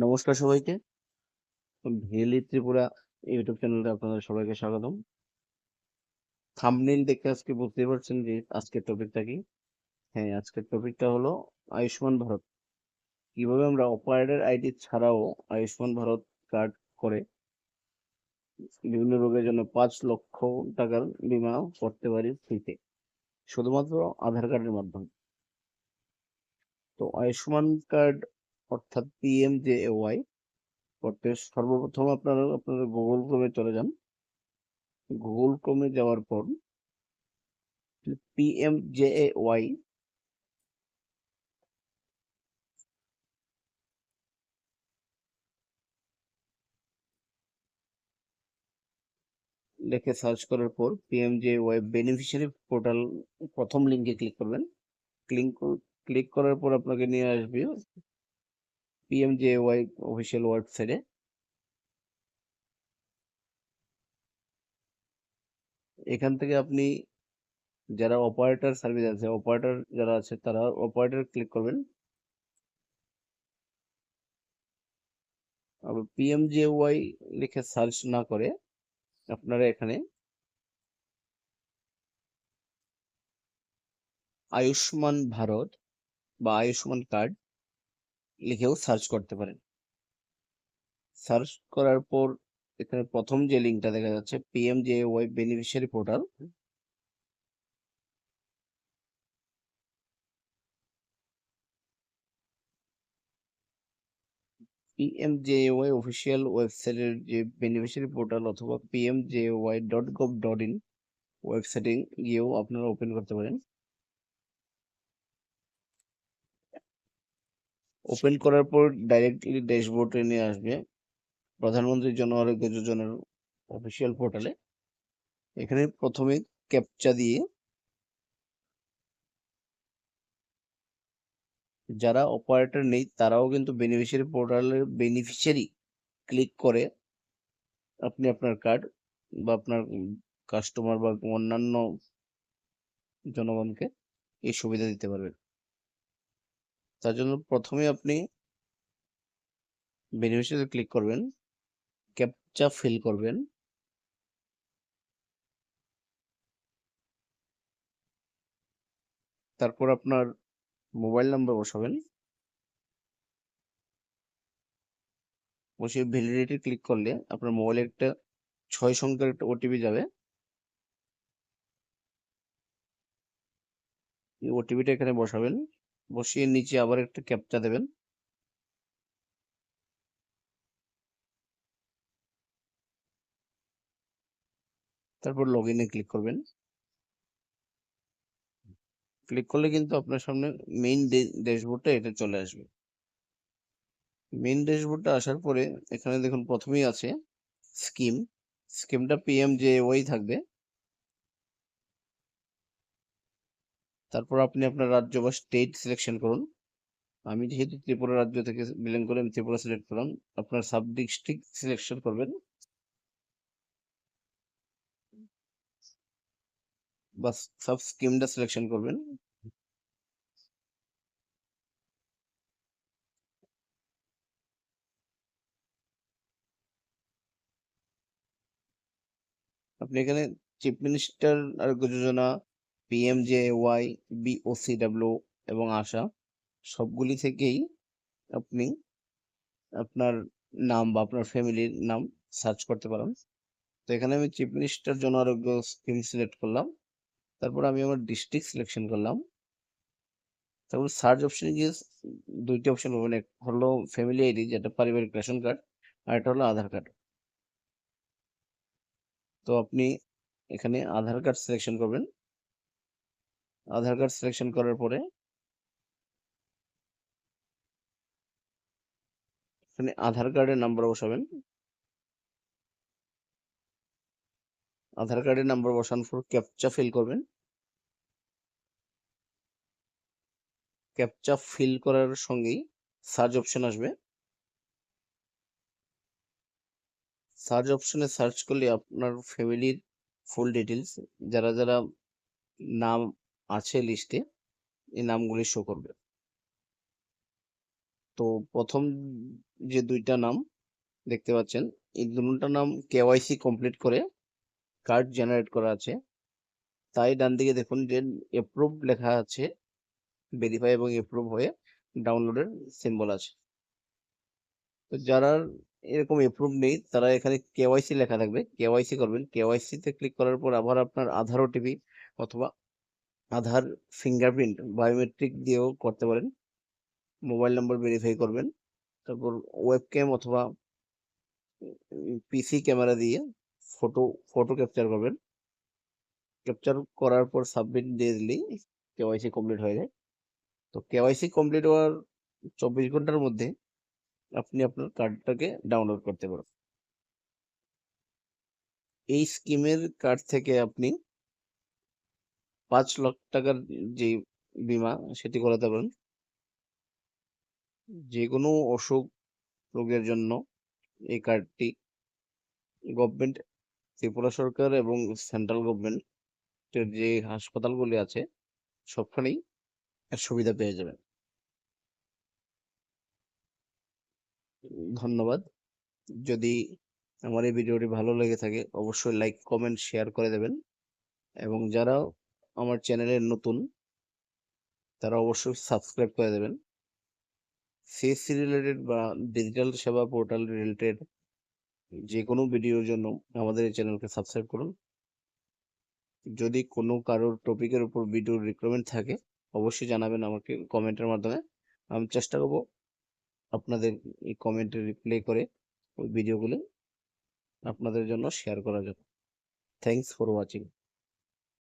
নমস্কার সবাইকে। VLE Tripura YouTube চ্যানেলে আপনাদের সবাইকে স্বাগতম। থাম্বনেইল দেখে আজকে বুঝতে পারছেন যে আজকের টপিকটা কি? হ্যাঁ আজকের টপিকটা হলো আয়ুষ্মান ভারত। কীভাবে আমরা অপারেটর আইডি ছাড়াও আয়ুষ্মান ভারত কার্ড করে বিভিন্ন রোগের জন্য পাঁচ লক্ষ টাকার বিমা করতে পারি ফ্রিতে শুধুমাত্র আধার কার্ডের মাধ্যমে। তো আয়ুষ্মান কার্ড অর্থাৎ পিএম জে ওয়াই করতে সর্বপ্রথম আপনারা আপনারা গুগল ক্রোমে চলে যান। গুগল ক্রোমে যাওয়ার পর পিএম জে লিখে সার্চ করার পর পিএম জে বেনিফিশিয়ারি পোর্টাল প্রথম লিঙ্কে ক্লিক করবেন। ক্লিক ক্লিক করার পর আপনাকে নিয়ে আসবে পিএমজেওয়াই অফিসিয়াল ওয়েবসাইটে এখান থেকে আপনি যারা অপারেটর সার্ভিস আছে অপারেটর যারা আছে, তারা অপারেটর ক্লিক করবেন। পিএমজেওয়াই লিখে সার্চ না করে আপনারা এখানে আয়ুষ্মান ভারত বা আয়ুষ্মান কার্ড লিখেও সার্চ করতে পারেন। সার্চ করার পর এখানে প্রথম যে লিঙ্কটা দেখা যাচ্ছে PMJ Y beneficiary portal PMJAY official ওয়েবসাইটের যে বেনিফিশিয়ারি পোর্টাল অথবা PMJAY dot gov dot in ওয়েবসাইটে গিয়েও আপনারা ওপেন করতে পারেন। ওপেন করার পর ডাইরেক্টলি ড্যাশবোর্ডে নিয়ে আসবে। প্রধানমন্ত্রী জন আরোগ্য যোজনার অফিসিয়াল পোর্টালে এখানে প্রথমে ক্যাপচা দিয়ে যারা অপারেটর নেই, তারাও কিন্তু বেনিফিশিয়ারি পোর্টালের বেনিফিশিয়ারি ক্লিক করে আপনি আপনার কার্ড বা আপনার কাস্টমার বা অন্যান্য জনগণকে এই সুবিধা দিতে পারবেন। তার জন্য প্রথমে আপনি বেনিফিশিয়ারি ক্লিক করবেন ক্যাপচা ফিল করবেন। তারপর আপনার মোবাইল নাম্বার বসাবেন। বসে ভ্যালিডিটি ক্লিক করলে আপনার মোবাইলে একটা ছয় সংখ্যার একটা ওটিপি যাবে। এই ওটিপিটা এখানে বসাবেন। বসিয়ে নিচে আবার একটা ক্যাপচা দেবেন। তারপর লগ ইনে ক্লিক করবেন। ক্লিক করলে কিন্তু আপনার সামনে মেইন ড্যাশবোর্ডটা এটা চলে আসবে। মেইন ড্যাশবোর্ডটা আসার পরে এখানে দেখুন প্রথমেই আছে স্কিম স্কিমটা পিএম জে ওয়াই থাকবে। তারপর আপনি আপনার রাজ্য বা স্টেট সিলেকশন করুন। আমি যেহেতু ত্রিপুরা রাজ্য থেকে বিলং করে আমি ত্রিপুরা সিলেক্ট করলাম, আপনার সাব ডিস্ট্রিক্ট সিলেকশন করবেন। বা সাব স্কিমটা সিলেকশন করবেন। আপনি এখানে চিফ মিনিস্টার আরোগ্য যোজনা পিএমজেওয়াই বিওসিডাব্লিউ এবং আশা, সবগুলি থেকেই আপনি আপনার নাম বা আপনার ফ্যামিলির নাম সার্চ করতে পারেন। তো এখানে আমি চিফ মিনিস্টার জন আরোগ্য স্কিম সিলেক্ট করলাম, তারপর আমি আমার ডিস্ট্রিক্ট সিলেকশন করলাম। তারপর সার্চ অপশনে গিয়ে দুইটি অপশন পাবেন, এক হলো ফ্যামিলি আইডি যেটা পারিবারিক রেশন কার্ড, আর এটা হলো আধার কার্ড। তো আপনি এখানে আধার কার্ড সিলেকশন করবেন। আধার কার্ড সিলেকশন করার পরে এখানে আধার কার্ডের নাম্বার বসাবেন। আধার কার্ডের নাম্বার বসানোর পর ক্যাপচা ফিল করবেন। ক্যাপচা ফিল করার সঙ্গেই সার্চ অপশন আসবে। সার্চ অপশনে সার্চ করলে আপনার ফ্যামিলির ফুল ডিটেলস যারা যারা নাম আছে লিস্টে এই নামগুলি শো করবে। তো প্রথম যে দুইটা নাম দেখতে পাচ্ছেন, এই দুটার নাম কেওয়াইসি কমপ্লিট করে কার্ড জেনারেট করা আছে। তাই ডান দিকে দেখুন যে এপ্রুভ লেখা আছে ভেরিফাই এবং এপ্রুভ হয়ে ডাউনলোডের সিম্বল আছে। তো যারা এরকম এপ্রুভ নেই, তারা এখানে কেওয়াইসি লেখা থাকবে। কেওয়াইসি করবেন। কেওয়াইসি তে ক্লিক করার পর আবার আপনার আধার ওটিপি অথবা আধার ফিঙ্গারপ্রিন্ট বায়োমেট্রিক দিয়েও করতে পারেন। মোবাইল নাম্বার ভেরিফাই করবেন। তারপর ওয়েবক্যাম অথবা পিসি ক্যামেরা দিয়ে ফটো ফটো ক্যাপচার করবেন। ক্যাপচার করার পর সাবমিট দিয়ে দিলেই কেওয়াইসি কমপ্লিট হয়ে যায়। তো কেওয়াইসি কমপ্লিট হওয়ার চব্বিশ ঘণ্টার মধ্যে আপনি আপনার কার্ডটাকে ডাউনলোড করতে পারেন এই স্কিমের কার্ড থেকে আপনি পাঁচ লাখ টাকার যে বিমা সেটি করাতে পারেন। যে কোনো অসুখ রোগের জন্য এই কার্ডটি গভর্নমেন্ট, ত্রিপুরা সরকার এবং সেন্ট্রাল গভর্নমেন্টের যে হাসপাতালগুলি আছে সবখানেই এর সুবিধা পেয়ে যাবেন। ধন্যবাদ। যদি আমার এই ভিডিওটি ভালো লেগে থাকে, অবশ্যই লাইক, কমেন্ট, শেয়ার করে দেবেন এবং যারা আমার চ্যানেলে নতুন, তারা অবশ্যই সাবস্ক্রাইব করে দেবেন। সিএসসি রিলেটেড বা ডিজিটাল সেবা পোর্টাল রিলেটেড যে কোনো ভিডিওর জন্য আমাদের এই চ্যানেলকে সাবস্ক্রাইব করুন। যদি কোনো কারোর টপিকের উপর ভিডিও রিকোয়ারমেন্ট থাকে, অবশ্যই জানাবেন আমাকে কমেন্টের মাধ্যমে। আমি চেষ্টা করব আপনাদের এই কমেন্টে রিপ্লাই করে ওই ভিডিওগুলো আপনাদের জন্য শেয়ার করার জন্য। Thanks for watching